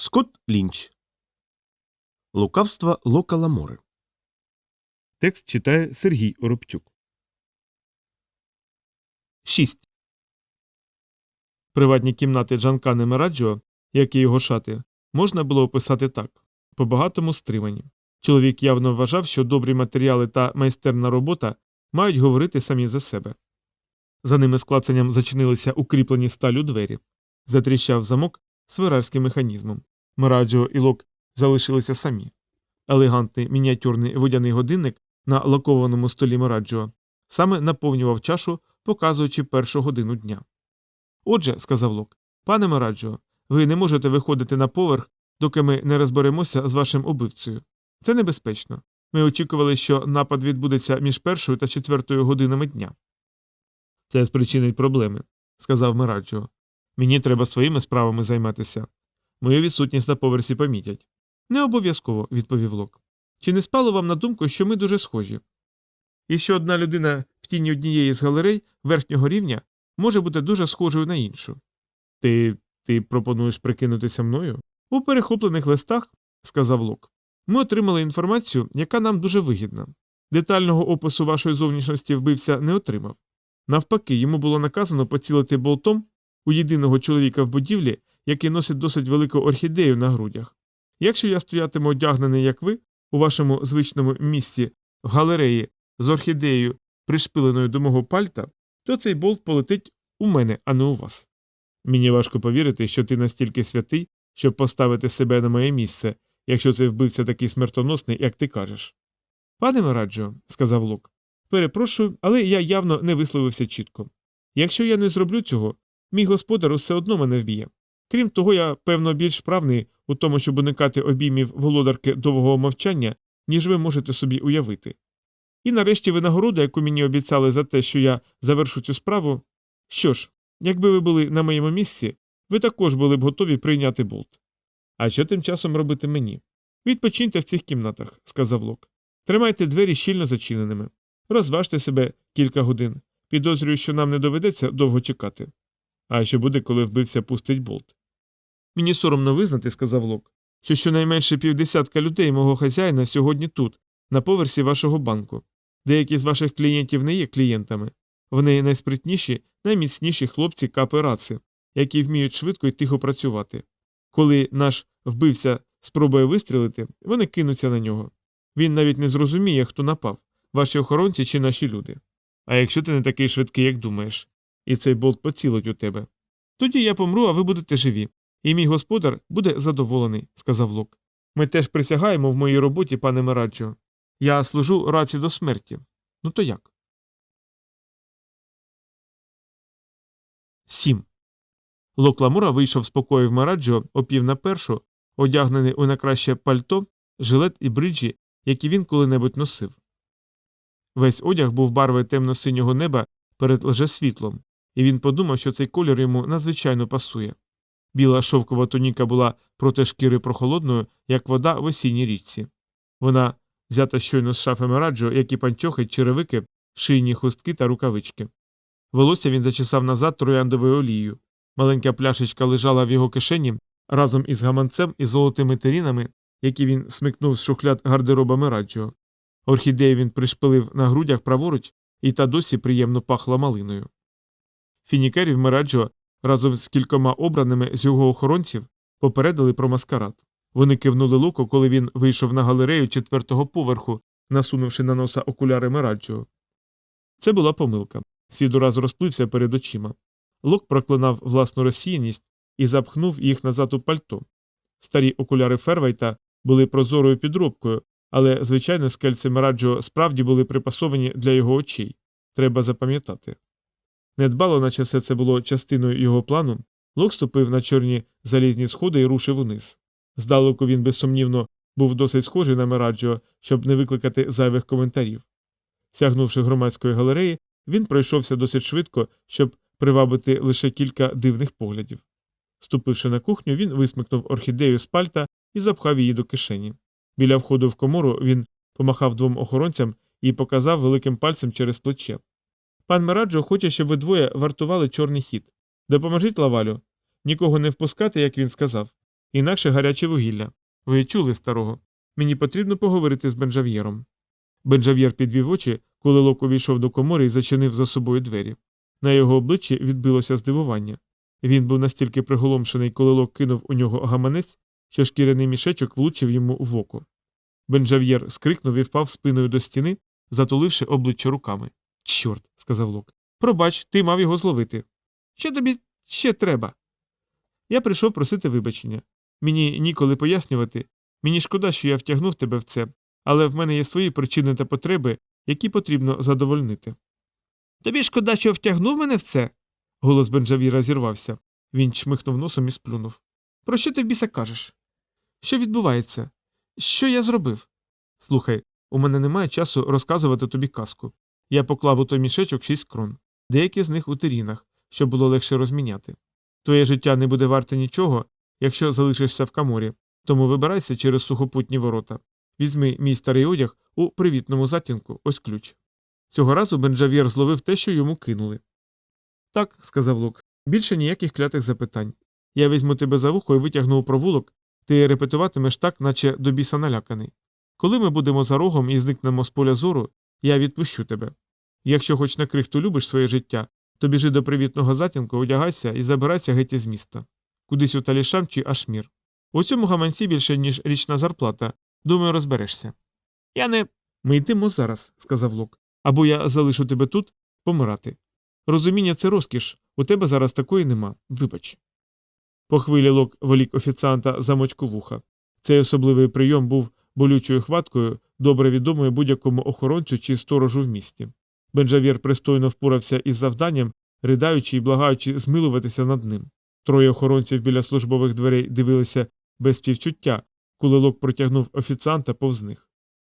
Скотт Лінч. Лукавство Лока Ламори. Текст читає Сергій Оробчук. 6. Приватні кімнати Джанкани Мераджо, як і його шати, можна було описати так по багатому стримані. Чоловік явно вважав, що добрі матеріали та майстерна робота мають говорити самі за себе. За ними з клацанням зачинилися укріплені сталю двері, затріщав замок свирарським механізмом. Мераджо і Лок залишилися самі. Елегантний мініатюрний водяний годинник на лакованому столі Мераджо саме наповнював чашу, показуючи першу годину дня. Отже, сказав Лок, пане Мераджо, ви не можете виходити на поверх, доки ми не розберемося з вашим убивцею. Це небезпечно. Ми очікували, що напад відбудеться між першою та четвертою годинами дня. Це спричинить проблеми, сказав Мераджо. Мені треба своїми справами займатися. Мою відсутність на поверсі помітять. Не обов'язково, відповів Лок. Чи не спало вам на думку, що ми дуже схожі? І що одна людина в тіні однієї з галерей верхнього рівня може бути дуже схожою на іншу. Ти ти пропонуєш прикинутися мною? У перехоплених листах, сказав Лок, ми отримали інформацію, яка нам дуже вигідна. Детального опису вашої зовнішності вбивця не отримав. Навпаки, йому було наказано поцілити болтом у єдиного чоловіка в будівлі, який носить досить велику орхідею на грудях. Якщо я стоятиму одягнений, як ви, у вашому звичному місці в галереї з орхідеєю, пришпиленою до мого пальта, то цей болт полетить у мене, а не у вас. Мені важко повірити, що ти настільки святий, щоб поставити себе на моє місце, якщо цей вбивця такий смертоносний, як ти кажеш. Пане Мираджо, сказав Лук, перепрошую, але я явно не висловився чітко. Якщо я не зроблю цього, мій господар все одно мене вб'є. Крім того, я, певно, більш вправний у тому, щоб уникати обіймів володарки довгого мовчання, ніж ви можете собі уявити. І нарешті винагорода, яку мені обіцяли за те, що я завершу цю справу. Що ж, якби ви були на моєму місці, ви також були б готові прийняти болт. А що тим часом робити мені? Відпочиньте в цих кімнатах, сказав Лок. Тримайте двері щільно зачиненими. Розважте себе кілька годин. Підозрюю, що нам не доведеться довго чекати. А що буде, коли вбивця пустить болт? Мені соромно визнати, сказав Лок, що щонайменше півдесятка людей мого хазяїна сьогодні тут, на поверсі вашого банку. Деякі з ваших клієнтів не є клієнтами. Вони найспритніші, найміцніші хлопці капи раци, які вміють швидко і тихо працювати. Коли наш вбивця спробує вистрілити, вони кинуться на нього. Він навіть не зрозуміє, хто напав, ваші охоронці чи наші люди. А якщо ти не такий швидкий, як думаєш, і цей болт поцілить у тебе, тоді я помру, а ви будете живі. І мій господар буде задоволений, сказав Лок. Ми теж присягаємо в моїй роботі, пане Мераджо. Я служу раці до смерті. Ну то як? Сім. Лок Ламура вийшов з покоїв Мараджо о пів на першу, одягнений у найкраще пальто, жилет і бриджі, які він коли-небудь носив. Весь одяг був барви темно-синього неба перед лжесвітлом, і він подумав, що цей колір йому надзвичайно пасує. Біла шовкова туніка була проти шкіри прохолодною, як вода в осінній річці. Вона взята щойно з шафи Мераджо, як і панчохи, черевики, шийні хустки та рукавички. Волосся він зачесав назад трояндовою олією. Маленька пляшечка лежала в його кишені разом із гаманцем і золотими терінами, які він смикнув з шухляд гардероба Мераджо. Орхідею він пришпилив на грудях праворуч, і та досі приємно пахла малиною. Фінікерів Мераджо разом з кількома обраними з його охоронців попередили про маскарад. Вони кивнули луко, коли він вийшов на галерею четвертого поверху, насунувши на носа окуляри Мераджо. Це була помилка. Світ ураз розплився перед очима. Лок проклинав власну розсіяність і запхнув їх назад у пальто. Старі окуляри Фервейта були прозорою підробкою, але, звичайно, скельці Мераджо справді були припасовані для його очей. Треба запам'ятати. Недбало, наче все це було частиною його плану, Лок ступив на чорні залізні сходи і рушив униз. Здалеку він, безсумнівно, був досить схожий на Мераджо, щоб не викликати зайвих коментарів. Сягнувши громадської галереї, він пройшовся досить швидко, щоб привабити лише кілька дивних поглядів. Ступивши на кухню, він висмикнув орхідею з пальта і запхав її до кишені. Біля входу в комору він помахав двом охоронцям і показав великим пальцем через плече. Пан Мераджо хоче, щоб ви двоє вартували чорний хід. Допоможіть лавалю. Нікого не впускати, як він сказав. інакше гаряче вугілля. Ви чули старого. Мені потрібно поговорити з Бенжав'єром. Бенжав'єр підвів очі, коли Лок увійшов до комори і зачинив за собою двері. На його обличчі відбилося здивування. Він був настільки приголомшений, коли Лок кинув у нього гаманець, що шкіряний мішечок влучив йому в око. Бенжав'єр скрикнув і впав спиною до стіни, затуливши обличчя руками. Чорт, сказав Лок. Пробач, ти мав його зловити. Що тобі ще треба? Я прийшов просити вибачення. Мені ніколи пояснювати. Мені шкода, що я втягнув тебе в це, але в мене є свої причини та потреби, які потрібно задовольнити. Тобі шкода, що втягнув мене в це? Голос Бенджавіра зірвався. Він чмихнув носом і сплюнув. Про що ти в біса кажеш? Що відбувається? Що я зробив? Слухай, у мене немає часу розказувати тобі казку. Я поклав у той мішечок шість крон, деякі з них у терінах, щоб було легше розміняти. Твоє життя не буде варте нічого, якщо залишишся в каморі, тому вибирайся через сухопутні ворота. Візьми мій старий одяг у привітному затінку, ось ключ. Цього разу Бенджав'єр зловив те, що йому кинули. Так, сказав Лук, більше ніяких клятих запитань. Я візьму тебе за вухо і витягну у провулок, ти репетуватимеш так, наче до біса наляканий. Коли ми будемо за рогом і зникнемо з поля зору, я відпущу тебе. Якщо хоч на крихту любиш своє життя, то біжи до привітного затінку, одягайся і забирайся геть із міста. Кудись у Талішам чи Ашмір. У цьому гаманці більше, ніж річна зарплата. Думаю, розберешся. Я не. Ми йдемо зараз, сказав Лок. Або я залишу тебе тут помирати. Розуміння це розкіш, у тебе зараз такої нема. Вибач. По хвилі Лок волік офіціанта за мочку вуха. Цей особливий прийом був болючою хваткою, добре відомою будь-якому охоронцю чи сторожу в місті. Бенджавір пристойно впорався із завданням, ридаючи і благаючи змилуватися над ним. Троє охоронців біля службових дверей дивилися без співчуття, коли Лок протягнув офіціанта повз них.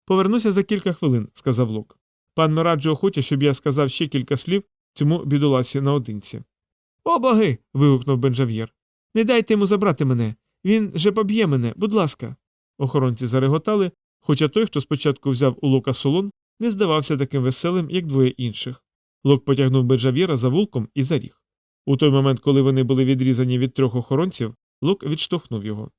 Повернуся за кілька хвилин, сказав Лок. Пан Мираджо хоче, щоб я сказав ще кілька слів цьому бідоласі наодинці. О боги. вигукнув Бенджав'єр. Не дайте йому забрати мене. Він же поб'є мене, будь ласка. Охоронці зареготали, хоча той, хто спочатку взяв у Лока солон, не здавався таким веселим, як двоє інших. Лок потягнув Бенджав'єра за вулком і заріг. У той момент, коли вони були відрізані від трьох охоронців, Лок відштовхнув його.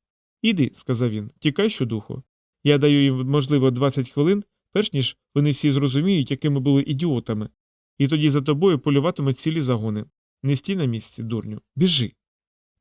Іди, сказав він, тікай щодуху. Я даю їм, можливо, 20 хвилин, перш ніж вони всі зрозуміють, якими були ідіотами, і тоді за тобою полюватимуть цілі загони. Не стій на місці, дурню, біжи.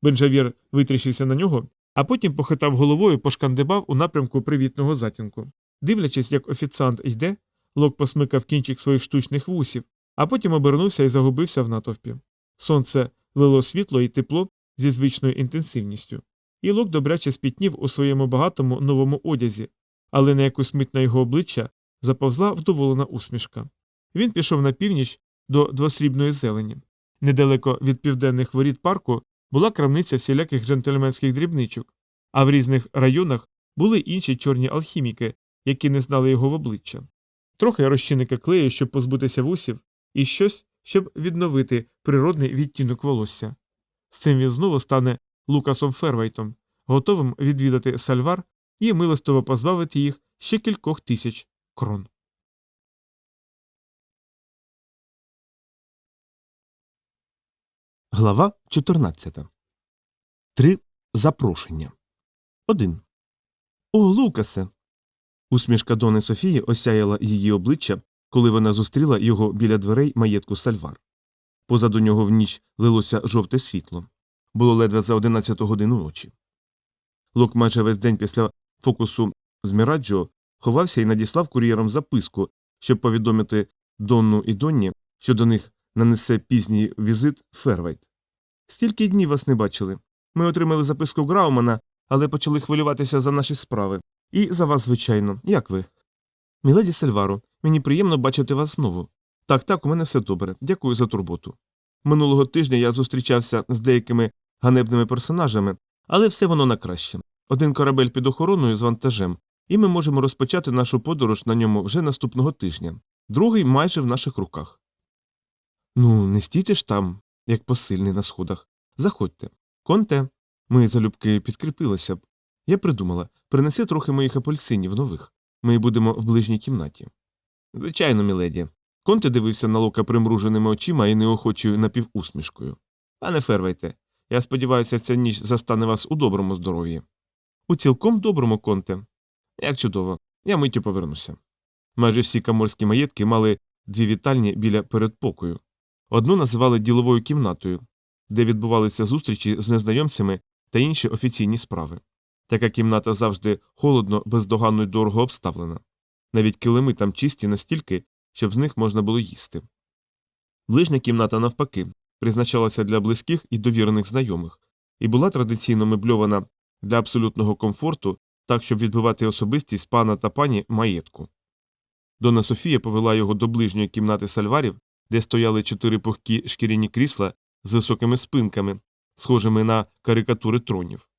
Бенджавір витріщився на нього, а потім похитав головою, пошкандибав у напрямку привітного затінку. Дивлячись, як офіціант йде, Лок посмикав кінчик своїх штучних вусів, а потім обернувся і загубився в натовпі. Сонце лило світло і тепло зі звичною інтенсивністю. І Лок добряче спітнів у своєму багатому новому одязі, але на якусь мить на його обличчя заповзла вдоволена усмішка. Він пішов на північ до двосрібної зелені. Недалеко від південних воріт парку була крамниця всіляких джентльменських дрібничок, а в різних районах були інші чорні алхіміки, які не знали його в обличчя. Трохи розчинника клею, щоб позбутися вусів, і щось, щоб відновити природний відтінок волосся. З цим він знову стане Лукасом Фервайтом, готовим відвідати сальвар і милостиво позбавити їх ще кількох тисяч крон. Глава 14. Три запрошення. 1. О, Лукасе. Усмішка Дони Софії осяяла її обличчя, коли вона зустріла його біля дверей маєтку Сальвар. Позаду нього в ніч лилося жовте світло. Було ледве за 11 годину ночі. Лук майже весь день після фокусу з Міраджо ховався і надіслав кур'єром записку, щоб повідомити Донну і Донні, що до них нанесе пізній візит Фервайт. Стільки днів вас не бачили. Ми отримали записку Граумана, але почали хвилюватися за наші справи. І за вас, звичайно, як ви? Міледі Сельваро, мені приємно бачити вас знову. Так, так, у мене все добре. Дякую за турботу. Минулого тижня я зустрічався з деякими ганебними персонажами, але все воно на краще. Один корабель під охороною з вантажем, і ми можемо розпочати нашу подорож на ньому вже наступного тижня, другий майже в наших руках. Ну, не стійте ж там, як посильний на сходах. Заходьте. Конте. Ми залюбки підкріпилися б. Я придумала принеси трохи моїх апельсинів нових. Ми будемо в ближній кімнаті. Звичайно, міледі. Конте дивився на лука примруженими очима і неохочою напівусмішкою. Пане Фервайте, Я сподіваюся, ця ніч застане вас у доброму здоров'ї. У цілком доброму конте. Як чудово, я миттю повернуся. Майже всі каморські маєтки мали дві вітальні біля передпокою. Одну називали діловою кімнатою, де відбувалися зустрічі з незнайомцями та інші офіційні справи. Така кімната завжди холодно, бездоганно й дорого обставлена. Навіть килими там чисті настільки, щоб з них можна було їсти. Ближня кімната, навпаки, призначалася для близьких і довірених знайомих, і була традиційно мебльована для абсолютного комфорту, так щоб відбивати особистість пана та пані маєтку. Дона Софія повела його до ближньої кімнати сальварів, де стояли чотири пухкі шкіряні крісла з високими спинками, схожими на карикатури тронів.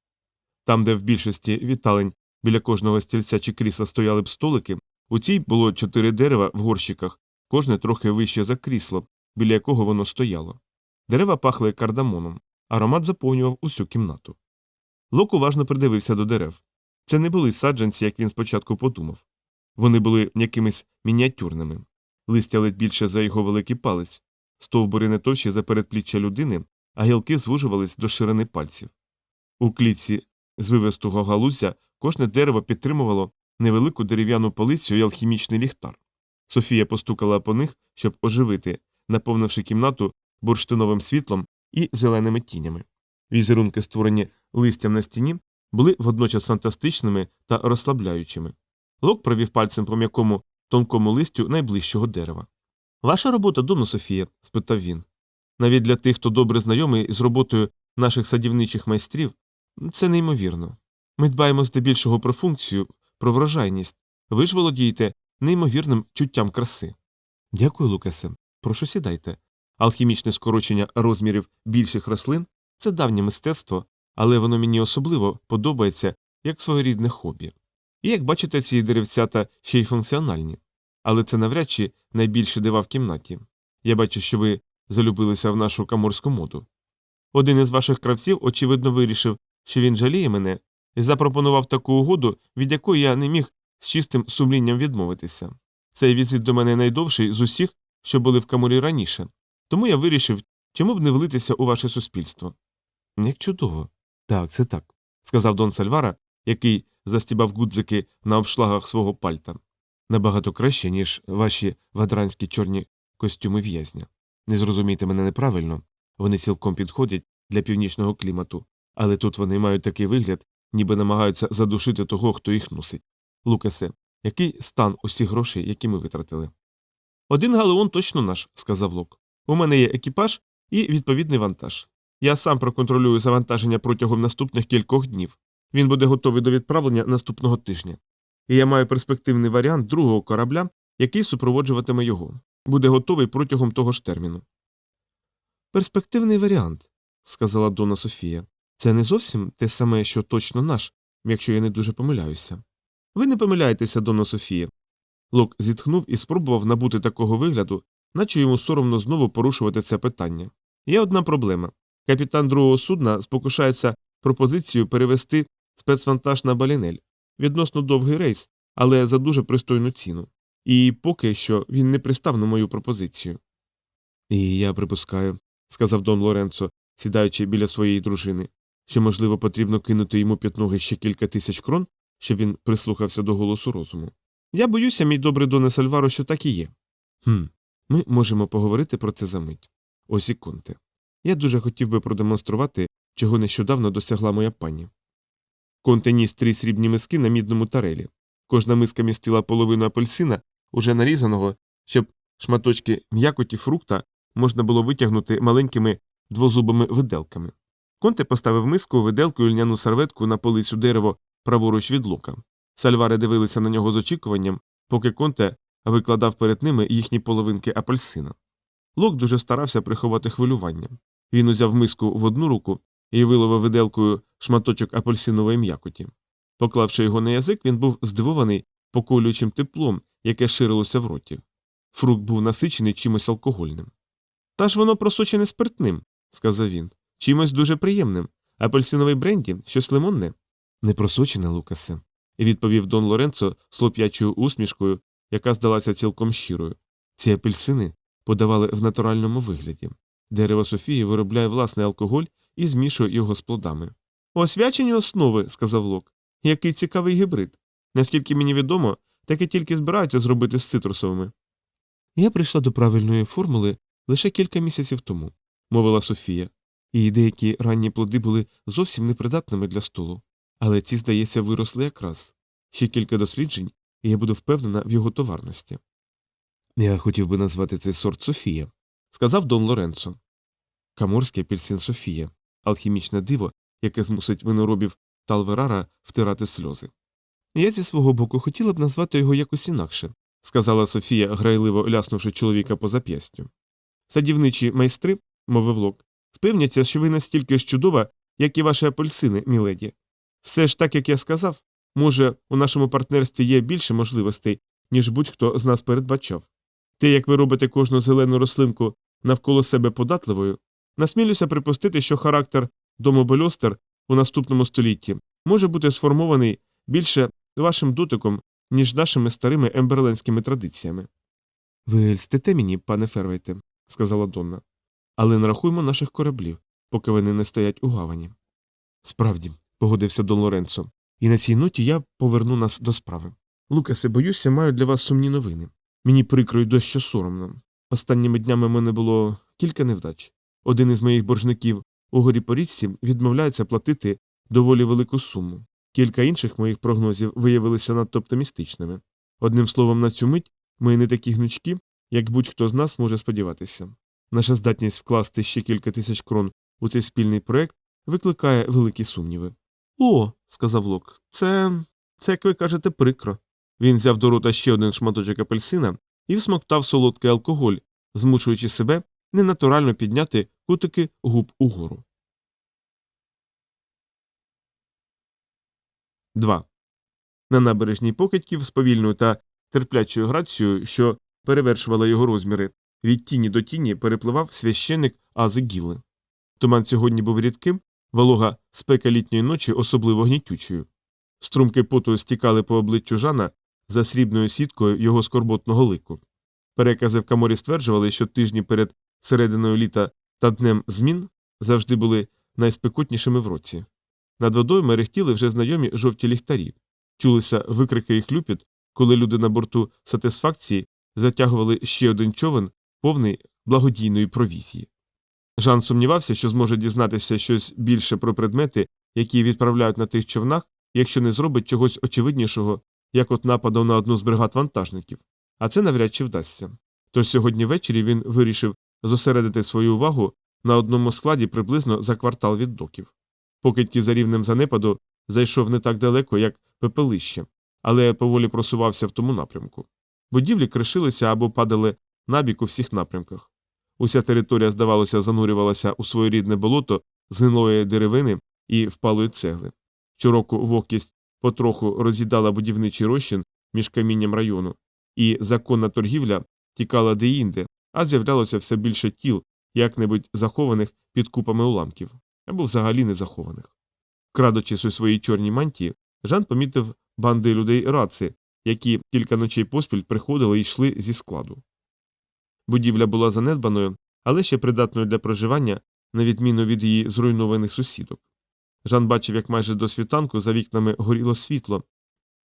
Там, де в більшості віталень біля кожного стільця чи крісла стояли б столики, у цій було чотири дерева в горщиках, кожне трохи вище за крісло, біля якого воно стояло. Дерева пахли кардамоном, аромат заповнював усю кімнату. Лок уважно придивився до дерев. Це не були саджанці, як він спочатку подумав. Вони були якимись мініатюрними, листя ледь більше за його великий палець, стовбури не товщі за передпліччя людини, а гілки звужувались до ширини пальців. У клітці з вивестого галузя кожне дерево підтримувало невелику дерев'яну полицю і алхімічний ліхтар. Софія постукала по них, щоб оживити, наповнивши кімнату бурштиновим світлом і зеленими тінями. Візерунки, створені листям на стіні, були водночас фантастичними та розслабляючими. Лок провів пальцем по м'якому тонкому листю найближчого дерева. Ваша робота, Дону Софія? спитав він. Навіть для тих, хто добре знайомий з роботою наших садівничих майстрів, це неймовірно. Ми дбаємо здебільшого про функцію, про врожайність. Ви ж володієте неймовірним чуттям краси. Дякую, Лукасе. Прошу сідайте. Алхімічне скорочення розмірів більших рослин це давнє мистецтво, але воно мені особливо подобається як своєрідне хобі. І як бачите, ці деревцята ще й функціональні. Але це навряд чи найбільше дива в кімнаті. Я бачу, що ви залюбилися в нашу каморську моду. Один із ваших кравців, очевидно, вирішив, що він жаліє мене, і запропонував таку угоду, від якої я не міг з чистим сумлінням відмовитися. Цей візит до мене найдовший з усіх, що були в каморі раніше, тому я вирішив, чому б не влитися у ваше суспільство. Як чудово. Так, це так, сказав Дон Сальвара, який застібав гудзики на обшлагах свого пальта. Набагато краще, ніж ваші вадранські чорні костюми в'язня. Не зрозумійте мене неправильно, вони цілком підходять для північного клімату, але тут вони мають такий вигляд, ніби намагаються задушити того, хто їх носить. Лукасе, який стан усіх грошей, які ми витратили? Один галеон точно наш, сказав Лок. У мене є екіпаж і відповідний вантаж. Я сам проконтролюю завантаження протягом наступних кількох днів. Він буде готовий до відправлення наступного тижня. І я маю перспективний варіант другого корабля, який супроводжуватиме його. Буде готовий протягом того ж терміну. Перспективний варіант, сказала Дона Софія. Це не зовсім те саме, що точно наш, якщо я не дуже помиляюся. Ви не помиляєтеся, Дона Софія. Лок зітхнув і спробував набути такого вигляду, наче йому соромно знову порушувати це питання. Є одна проблема. Капітан другого судна спокушається пропозицію перевести спецвантаж на балінель. Відносно довгий рейс, але за дуже пристойну ціну. І поки що він не пристав на мою пропозицію. І я припускаю, сказав Дон Лоренцо, сідаючи біля своєї дружини, що, можливо, потрібно кинути йому під ноги ще кілька тисяч крон, щоб він прислухався до голосу розуму. Я боюся, мій добрий Доне Сальваро, що так і є. Хм, ми можемо поговорити про це за мить. Ось і конте. Я дуже хотів би продемонструвати, чого нещодавно досягла моя пані. Конте ніс три срібні миски на мідному тарелі. Кожна миска містила половину апельсина, уже нарізаного, щоб шматочки м'якоті фрукта можна було витягнути маленькими двозубими виделками. Конте поставив миску, виделку і льняну серветку на полицю дерево праворуч від лука. Сальвари дивилися на нього з очікуванням, поки Конте викладав перед ними їхні половинки апельсина. Лок дуже старався приховати хвилювання. Він узяв миску в одну руку і виловив виделкою шматочок апельсинової м'якоті. Поклавши його на язик, він був здивований поколюючим теплом, яке ширилося в роті. Фрукт був насичений чимось алкогольним. Та ж воно просочене спиртним, сказав він, чимось дуже приємним. Апельсиновий бренді, щось лимонне. Не просочене, Лукасе, відповів Дон Лоренцо слоп'ячою усмішкою, яка здалася цілком щирою. Ці апельсини подавали в натуральному вигляді. Дерево Софії виробляє власний алкоголь і змішує його з плодами. Освячені основи, сказав Лок. Який цікавий гібрид. Наскільки мені відомо, таке тільки збираються зробити з цитрусовими. Я прийшла до правильної формули лише кілька місяців тому, мовила Софія. Її деякі ранні плоди були зовсім непридатними для столу, але ці, здається, виросли якраз. Ще кілька досліджень, і я буду впевнена в його товарності. Я хотів би назвати цей сорт Софія, сказав Дон Лоренцо. Каморський апельсин Софія, алхімічне диво, яке змусить виноробів Талверара втирати сльози. Я зі свого боку хотіла б назвати його якось інакше, сказала Софія, грайливо ляснувши чоловіка по зап'ястю. Садівничі майстри, мовив Лок, впевняться, що ви настільки ж чудова, як і ваші апельсини, міледі. Все ж так, як я сказав, може, у нашому партнерстві є більше можливостей, ніж будь-хто з нас передбачав. Те, як ви робите кожну зелену рослинку навколо себе податливою, насмілюся припустити, що характер дому Бельостер у наступному столітті може бути сформований більше вашим дотиком, ніж нашими старими емберленськими традиціями. Ви льстите мені, пане Фервейте, сказала Донна. Але нарахуймо наших кораблів, поки вони не стоять у гавані. Справді, погодився Дон Лоренцо, і на цій ноті я поверну нас до справи. Лукасе, боюся, маю для вас сумні новини. Мені прикро й дещо соромно. Останніми днями мене було кілька невдач. Один із моїх боржників у горі порічці відмовляється платити доволі велику суму. Кілька інших моїх прогнозів виявилися надто оптимістичними. Одним словом, на цю мить ми не такі гнучкі, як будь-хто з нас може сподіватися. Наша здатність вкласти ще кілька тисяч крон у цей спільний проект викликає великі сумніви. О, сказав Лок, це. це, як ви кажете, прикро. Він взяв до рота ще один шматочок апельсина і всмоктав солодкий алкоголь, змушуючи себе ненатурально підняти кутики губ угору. 2. На набережній покидьків з повільною та терплячою грацією, що перевершувала його розміри, від тіні до тіні перепливав священник Ази Гілли. Туман сьогодні був рідким, волога спека літньої ночі особливо гнітючою. Струмки поту стікали по обличчю Жана за срібною сіткою його скорботного лику. Перекази в каморі стверджували, що тижні перед серединою літа та днем змін завжди були найспекотнішими в році. Над водою мерехтіли вже знайомі жовті ліхтарі, чулися викрики і хлюпіт, коли люди на борту сатисфакції затягували ще один човен, повний благодійної провізії. Жан сумнівався, що зможе дізнатися щось більше про предмети, які відправляють на тих човнах, якщо не зробить чогось очевиднішого, як от нападу на одну з бригад вантажників, а це навряд чи вдасться. Тож сьогодні ввечері він вирішив зосередити свою увагу на одному складі приблизно за квартал від доків. Покидьки за рівнем занепаду зайшов не так далеко, як пепелище, але поволі просувався в тому напрямку. Будівлі кришилися або падали набік у всіх напрямках. Уся територія, здавалося, занурювалася у своєрідне болото з гнилої деревини і впалої цегли. Щороку вогкість потроху роз'їдала будівничий розчин між камінням району, і законна торгівля тікала деінде, а з'являлося все більше тіл, як-небудь захованих під купами уламків, або взагалі не захованих. Крадучись у своїй чорній мантії, Жан помітив банди людей раци, які кілька ночей поспіль приходили і йшли зі складу. Будівля була занедбаною, але ще придатною для проживання, на відміну від її зруйнованих сусідок. Жан бачив, як майже до світанку за вікнами горіло світло,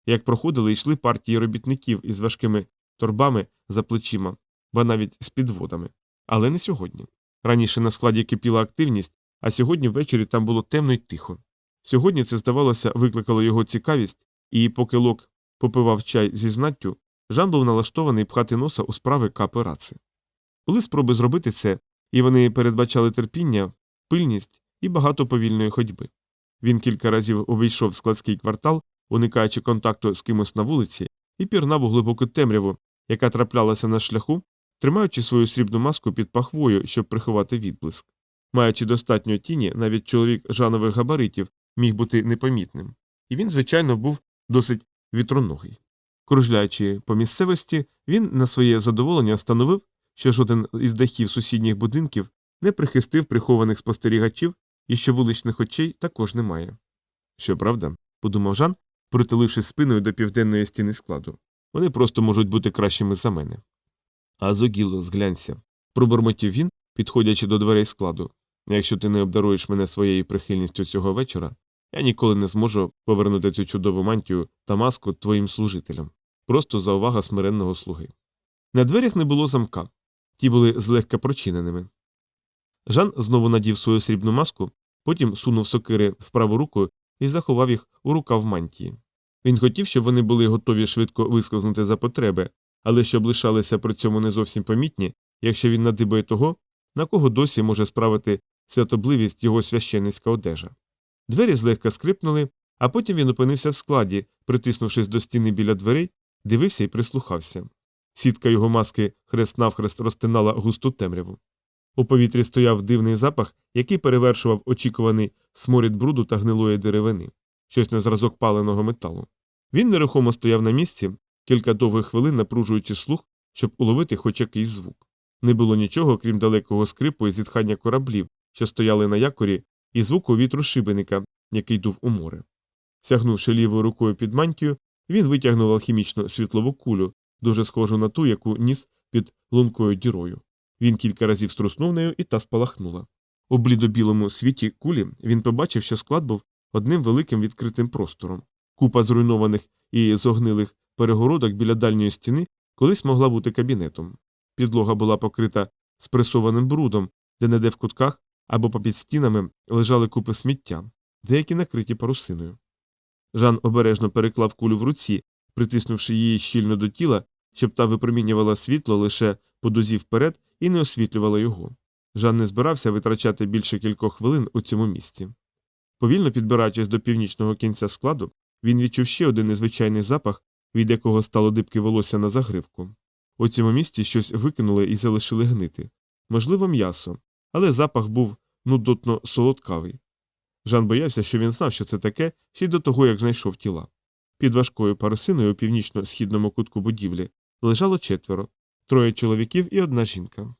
як проходили і йшли партії робітників із важкими торбами за плечима, ба навіть з підводами. Але не сьогодні. Раніше на складі кипіла активність, а сьогодні ввечері там було темно й тихо. Сьогодні це, здавалося, викликало його цікавість, і поки Лок попивав чай зі знаттю, Жан був налаштований пхати носа у справи капи раци. Були спроби зробити це, і вони передбачали терпіння, пильність і багато повільної ходьби. Він кілька разів обійшов складський квартал, уникаючи контакту з кимось на вулиці, і пірнав у глибоку темряву, яка траплялася на шляху, тримаючи свою срібну маску під пахвою, щоб приховати відблиск. Маючи достатньо тіні, навіть чоловік жанових габаритів міг бути непомітним, і він, звичайно, був досить вітроногий. Кружляючи по місцевості, він на своє задоволення встановив, що жоден із дахів сусідніх будинків не прихистив прихованих спостерігачів і що вуличних очей також немає. Щоправда, подумав Жан, притулившись спиною до південної стіни складу, вони просто можуть бути кращими за мене. А зогіло, зглянься, пробормотів він, підходячи до дверей складу. Якщо ти не обдаруєш мене своєю прихильністю цього вечора, я ніколи не зможу повернути цю чудову мантію та маску твоїм служителям. Просто за увага смиренного слуги. На дверях не було замка, ті були злегка прочиненими. Жан знову надів свою срібну маску, потім сунув сокири в праву руку і заховав їх у рукав мантії. Він хотів, щоб вони були готові швидко вискознути за потреби, але щоб лишалися при цьому не зовсім помітні, якщо він надибає того, на кого досі може справити святобливість його священницька одежа. Двері злегка скрипнули, а потім він опинився в складі, притиснувшись до стіни біля дверей, дивився і прислухався. Сітка його маски хрест навхрест розтинала густу темряву. У повітрі стояв дивний запах, який перевершував очікуваний сморід бруду та гнилої деревини, щось на зразок паленого металу. Він нерухомо стояв на місці, кілька довгих хвилин напружуючи слух, щоб уловити хоч якийсь звук. Не було нічого, крім далекого скрипу і зітхання кораблів, що стояли на якорі, і звуку вітру шибеника, який дув у море. Сягнувши лівою рукою під мантію, він витягнув алхімічну світлову кулю, дуже схожу на ту, яку ніс під лункою дірою. Він кілька разів струснув нею, і та спалахнула. У блідо-білому світі кулі він побачив, що склад був одним великим відкритим простором. Купа зруйнованих і зогнилих перегородок біля дальньої стіни колись могла бути кабінетом. Підлога була покрита спресованим брудом, де неде в кутках або попід стінами лежали купи сміття, деякі накриті парусиною. Жан обережно переклав кулю в руці, притиснувши її щільно до тіла, щоб та випромінювала світло лише по дозі вперед і не освітлювала його. Жан не збирався витрачати більше кількох хвилин у цьому місці. Повільно підбираючись до північного кінця складу, він відчув ще один незвичайний запах, від якого стало дибки волосся на загривку. У цьому місці щось викинули і залишили гнити. Можливо, м'ясо, але запах був нудотно солодкавий. Жан боявся, що він знав, що це таке, ще й до того, як знайшов тіла. Під важкою парусиною у північно-східному кутку будівлі лежало четверо троє чоловіків і одна жінка.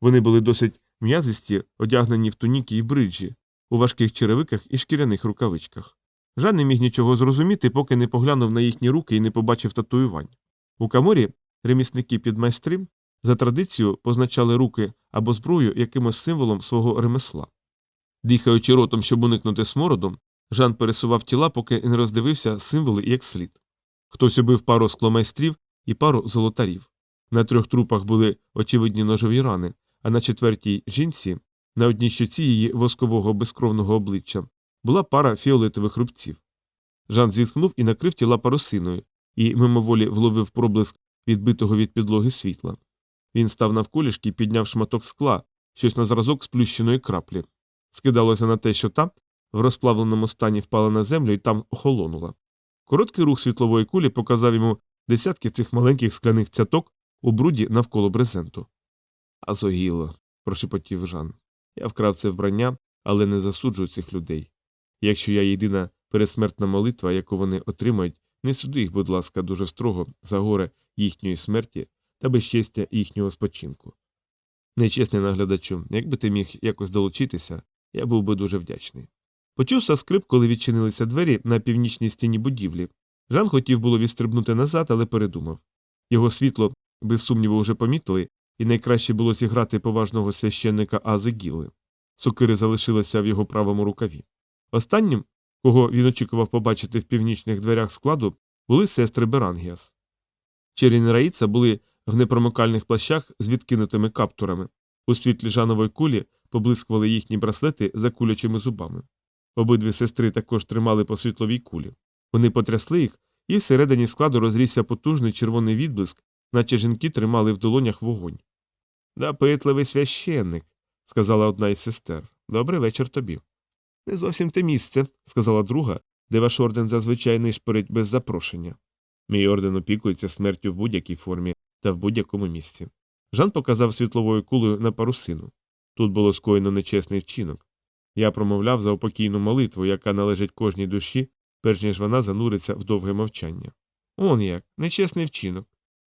Вони були досить м'язисті, одягнені в туніки і бриджі, у важких черевиках і шкіряних рукавичках. Жан не міг нічого зрозуміти, поки не поглянув на їхні руки і не побачив татуювань. У каморі ремісники підмайстри за традицією позначали руки або зброю якимось символом свого ремесла. Дихаючи ротом, щоб уникнути смороду, Жан пересував тіла, поки не роздивився символи як слід. Хтось убив пару скломайстрів і пару золотарів. На трьох трупах були очевидні ножові рани, а на четвертій жінці, на одній щоці її воскового безкровного обличчя, була пара фіолетових рубців. Жан зітхнув і накрив тіла парусиною, і мимоволі вловив проблиск відбитого від підлоги світла. Він став навколішки і підняв шматок скла, щось на зразок сплющеної краплі. Скидалося на те, що та в розплавленому стані впала на землю і там охолонула. Короткий рух світлової кулі показав йому десятки цих маленьких скляних цяток у бруді навколо брезенту. Азогіло, прошепотів Жан. Я вкрав це вбрання, але не засуджую цих людей. Якщо я єдина пересмертна молитва, яку вони отримають, не суди їх, будь ласка, дуже строго за горе їхньої смерті та безчестя їхнього спочинку. Нечесний наглядачу, якби ти міг якось долучитися, я був би дуже вдячний. Почувся скрип, коли відчинилися двері на північній стіні будівлі. Жан хотів було відстрибнути назад, але передумав. Його світло, без сумніву, вже помітили, і найкраще було зіграти поважного священника Ази Гіли. Сокири залишилися в його правому рукаві. Останнім, кого він очікував побачити в північних дверях складу, були сестри Берангіас. Черін Раїца були в непромикальних плащах з відкинутими каптурами. У світлі жанової кулі поблискували їхні браслети за кулячими зубами. Обидві сестри також тримали по світловій кулі. Вони потрясли їх, і всередині складу розрісся потужний червоний відблиск, наче жінки тримали в долонях вогонь. Допитливий священник, сказала одна із сестер. Добрий вечір тобі. Не зовсім те місце, сказала друга, де ваш орден зазвичай нишпорить без запрошення. Мій орден опікується смертю в будь-якій формі та в будь-якому місці. Жан показав світловою кулею на парусину. Тут було скоєно нечесний вчинок. Я промовляв за упокійну молитву, яка належить кожній душі, перш ніж вона зануриться в довге мовчання. Он як, нечесний вчинок.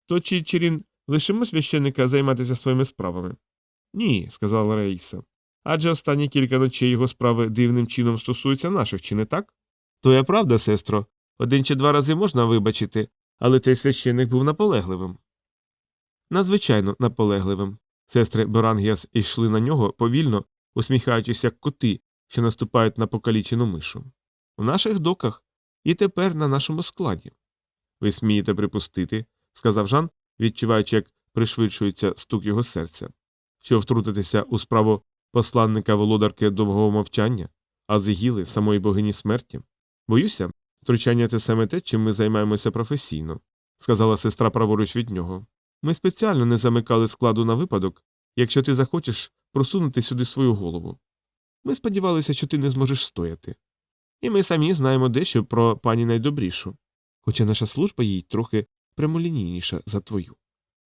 То чи Чирін лишимо священника займатися своїми справами? Ні, сказала Раїса. Адже останні кілька ночей його справи дивним чином стосуються наших, чи не так? То я правда, сестро. Один чи два рази можна вибачити, але цей священник був наполегливим. Надзвичайно наполегливим. Сестри Берангіас йшли на нього повільно, усміхаючись, як коти, що наступають на покалічену мишу. У наших доках і тепер на нашому складі. Ви смієте припустити, сказав Жан, відчуваючи, як пришвидшується стук його серця, що втрутитися у справу посланника володарки довгого мовчання, а зігіли самої богині смерті. Боюся, втручання це саме те, чим ми займаємося професійно, сказала сестра праворуч від нього. Ми спеціально не замикали складу на випадок, якщо ти захочеш просунути сюди свою голову. Ми сподівалися, що ти не зможеш стояти. І ми самі знаємо дещо про пані найдобрішу, хоча наша служба їй трохи прямолінійніша за твою.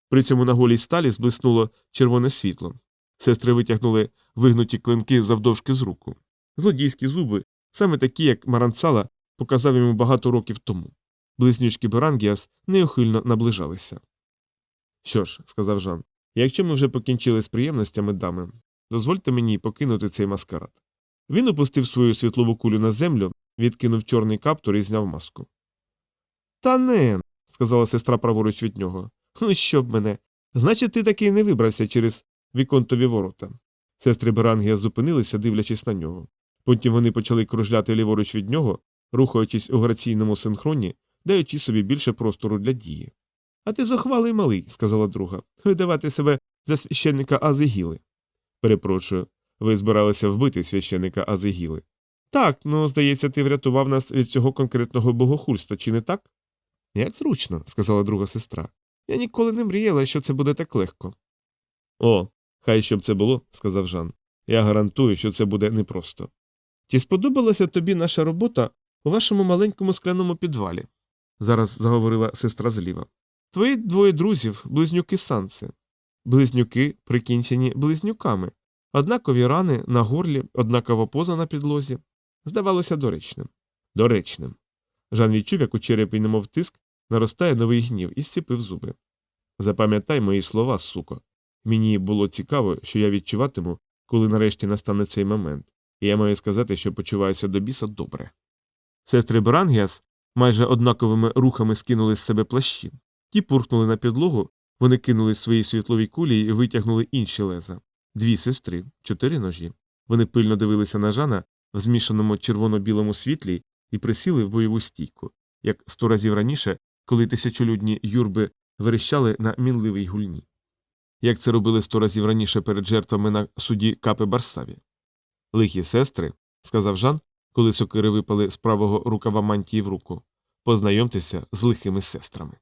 При цьому на голій сталі зблиснуло червоне світло. Сестри витягнули вигнуті клинки завдовжки з руку. Злодійські зуби, саме такі, як Маранцала, показав йому багато років тому. Близнючки Берангіас неухильно наближалися. Що ж, сказав Жан, якщо ми вже покінчили з приємностями дами, дозвольте мені покинути цей маскарад. Він опустив свою світлову кулю на землю, відкинув чорний каптур і зняв маску. Та не, сказала сестра праворуч від нього. Ну, щоб мене. Значить, ти таки не вибрався через віконтові ворота. Сестри Берангія зупинилися, дивлячись на нього. Потім вони почали кружляти ліворуч від нього, рухаючись у граційному синхроні, даючи собі більше простору для дії. А ти зухвалий малий, сказала друга, видавати себе за священника Азигіли. Перепрошую, ви збиралися вбити священика Азигіли. Так, ну, здається, ти врятував нас від цього конкретного богохульства, чи не так? Як зручно, сказала друга сестра. Я ніколи не мріяла, що це буде так легко. О, хай щоб це було, сказав Жан. Я гарантую, що це буде непросто. Чи сподобалася тобі наша робота у вашому маленькому скляному підвалі? зараз заговорила сестра зліва. Твої двоє друзів, близнюки Санце. Близнюки прикінчені близнюками, однакові рани на горлі, однакова поза на підлозі. Здавалося доречним. Доречним. Жан відчув, як у черепі, немов тиск, наростає новий гнів і зціпив зуби. Запам'ятай мої слова, суко. Мені було цікаво, що я відчуватиму, коли нарешті настане цей момент, і я маю сказати, що почуваюся до біса добре. Сестри Берангіас майже однаковими рухами скинули з себе плащі. Ті пурхнули на підлогу, вони кинули свої світлові кулі і витягнули інші леза. Дві сестри, чотири ножі. Вони пильно дивилися на Жана в змішаному червоно-білому світлі і присіли в бойову стійку, як сто разів раніше, коли тисячолюдні юрби верещали на мінливій гульні. Як це робили сто разів раніше перед жертвами на суді Капи Барсаві. Лихі сестри, сказав Жан, коли сокири випали з правого рукава мантії в руку, познайомтеся з лихими сестрами.